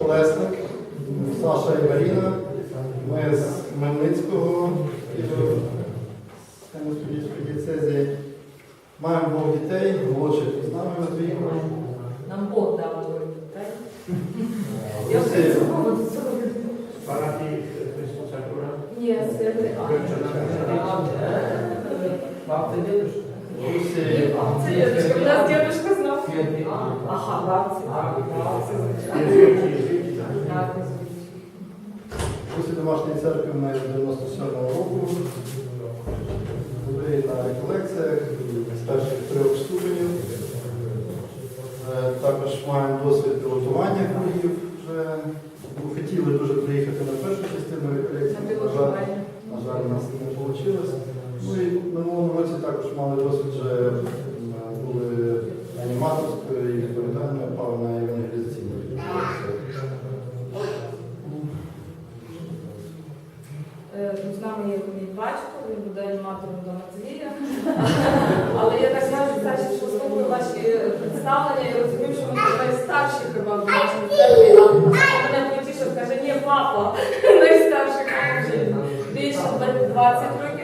Колесник, Саша і Маріна. Ми з Хмельницького дієцезії. Маємо двох дітей, молодший з нами Матвійко. Нам Бог дав волю, так? Я. Ні, це не Бабця дедушка. усі Це дедушка, Дякую. Усі домашні церкви ми з 97-го року. Були на реколекціях з перших трьох ступенів. Е, Також маємо досвід пілотування ну, хотіли дуже приїхати на першу частину реколекції. На жаль, на жаль, у нас не вийшло. Ну і в минулому році також мали досвід, вже аніматорською і відповідальною пав на евангелізаційну. Е, ну, З нами є мій батько, він буде аніматором до Матвія. Але я так Саші, що слухаю ваші представлення і розумію, що ви найстарші хіба в нашій церкві. А мене потішив, каже, ні, папа, найстарший каже, більше 20 років.